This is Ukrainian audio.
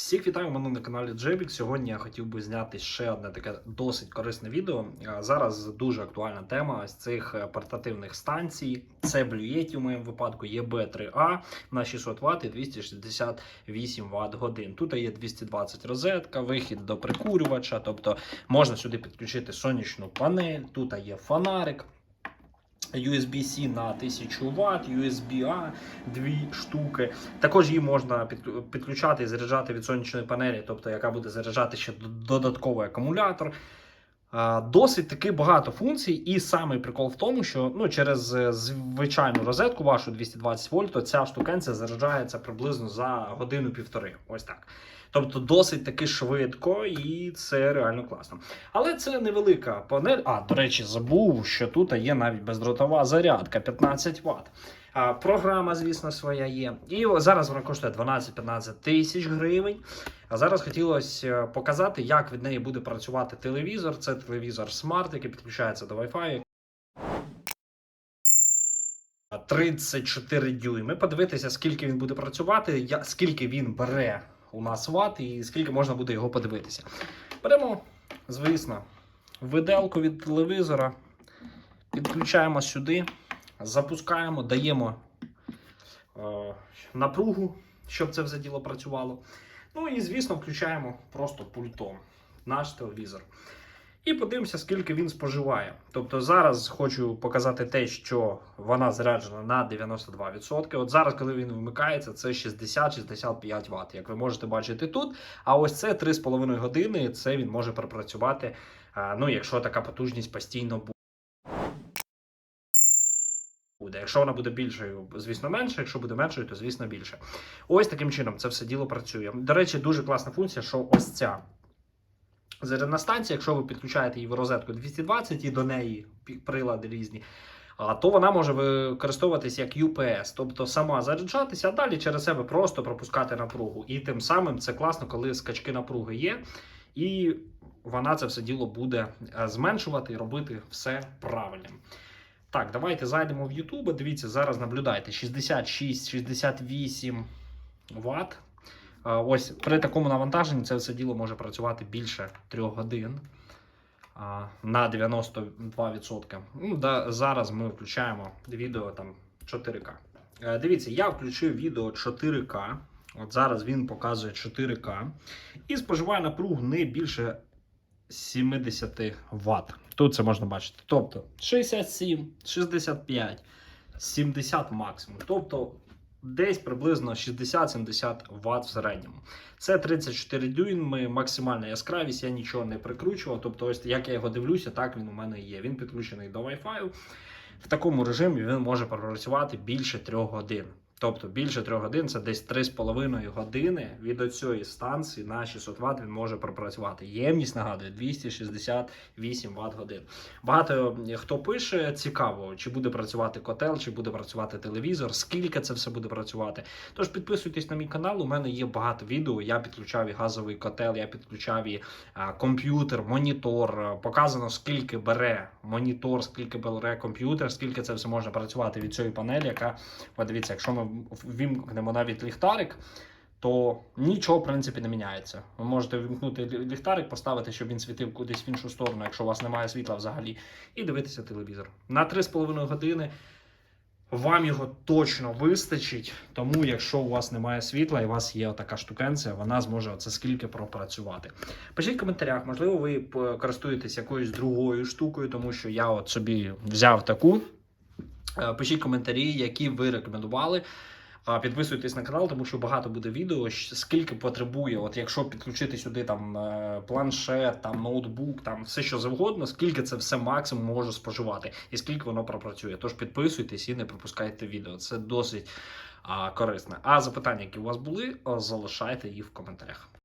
Всіх вітаю мене на каналі Джебік. Сьогодні я хотів би зняти ще одне таке досить корисне відео. Зараз дуже актуальна тема з цих е, портативних станцій. Це Yeti у моєму випадку є B3A на 600 Вт і 268 Вт годин. Тут є 220 розетка, вихід до прикурювача, тобто можна сюди підключити сонячну панель. Тут є фонарик. USB-C на 1000 Вт, USB-A дві штуки. Також її можна підключати і заряджати від сонячної панелі, тобто яка буде заряджати ще додатковий акумулятор. Досить таки багато функцій, і самий прикол в тому, що ну, через е, звичайну розетку вашу 220 вольт, то ця штукенця заряджається приблизно за годину-півтори. Ось так. Тобто досить таки швидко, і це реально класно. Але це невелика панель. А, до речі, забув, що тут є навіть бездротова зарядка 15 Вт. Програма, звісно, своя є. І зараз вона коштує 12-15 тисяч гривень. А зараз хотілося е, показати, як від неї буде працювати телевізор. Це телевізор смарт, який підключається до Wi-Fi. 34 дюйми. Подивитися, скільки він буде працювати, скільки він бере у нас ват і скільки можна буде його подивитися. Беремо, звісно, виделку від телевізора, підключаємо сюди, запускаємо, даємо е, напругу, щоб це все діло працювало. Ну і, звісно, включаємо просто пультом наш телевізор. І подивимося, скільки він споживає. Тобто зараз хочу показати те, що вона заряджена на 92%. От зараз, коли він вмикається, це 60-65 Вт, як ви можете бачити тут. А ось це 3,5 години. Це він може пропрацювати. Ну, якщо така потужність постійно буде. Буде. Якщо вона буде більшою, звісно, менше. Якщо буде меншою, то звісно більше. Ось таким чином це все діло працює. До речі, дуже класна функція, що ось ця зарядна станція, якщо ви підключаєте її в розетку 220 і до неї прилади різні, то вона може використовуватись як UPS, тобто сама заряджатися, а далі через себе просто пропускати напругу. І тим самим це класно, коли скачки напруги є, і вона це все діло буде е, зменшувати і робити все правильним. Так, давайте зайдемо в YouTube. Дивіться, зараз наблюдайте 66-68 Вт. Ось при такому навантаженні це все діло може працювати більше 3 годин на 92%. Ну, да, зараз ми включаємо відео там 4К. Е, Дивіться, я включив відео 4К. От зараз він показує 4К і споживає напругу не більше 70 Вт. Тут це можна бачити. Тобто 67, 65, 70 максимум. Тобто десь приблизно 60-70 Вт в середньому. Це 34 дюйми, максимальна яскравість, я нічого не прикручував. Тобто, ось як я його дивлюся, так він у мене є. Він підключений до Wi-Fi. В такому режимі він може пропрацювати більше 3 годин. Тобто більше 3 годин це десь 3,5 години від оцієї станції на 600 Вт він може пропрацювати. Ємність нагадую 268 Вт годин. Багато хто пише, цікаво, чи буде працювати котел, чи буде працювати телевізор, скільки це все буде працювати. Тож підписуйтесь на мій канал. У мене є багато відео. Я підключав і газовий котел, я підключав і а, комп'ютер, монітор. Показано, скільки бере монітор, скільки бере комп'ютер, скільки це все може працювати від цієї панелі, яка От дивіться, якщо ми вімкнемо навіть ліхтарик, то нічого в принципі не міняється. Ви можете вімкнути ліхтарик, поставити, щоб він світив кудись в іншу сторону, якщо у вас немає світла взагалі, і дивитися телевізор. На 3,5 години вам його точно вистачить. Тому, якщо у вас немає світла і у вас є така штукенція, вона зможе це скільки пропрацювати. Пишіть в коментарях, можливо, ви користуєтесь якоюсь другою штукою, тому що я от собі взяв таку. Е, Пишіть коментарі, які ви рекомендували. Підписуйтесь на канал, тому що багато буде відео, скільки потребує. От якщо підключити сюди там е, планшет, там ноутбук, там все що завгодно, скільки це все максимум може споживати, і скільки воно пропрацює. Тож підписуйтесь і не пропускайте відео. Це досить а, корисно. А запитання, які у вас були, залишайте їх в коментарях.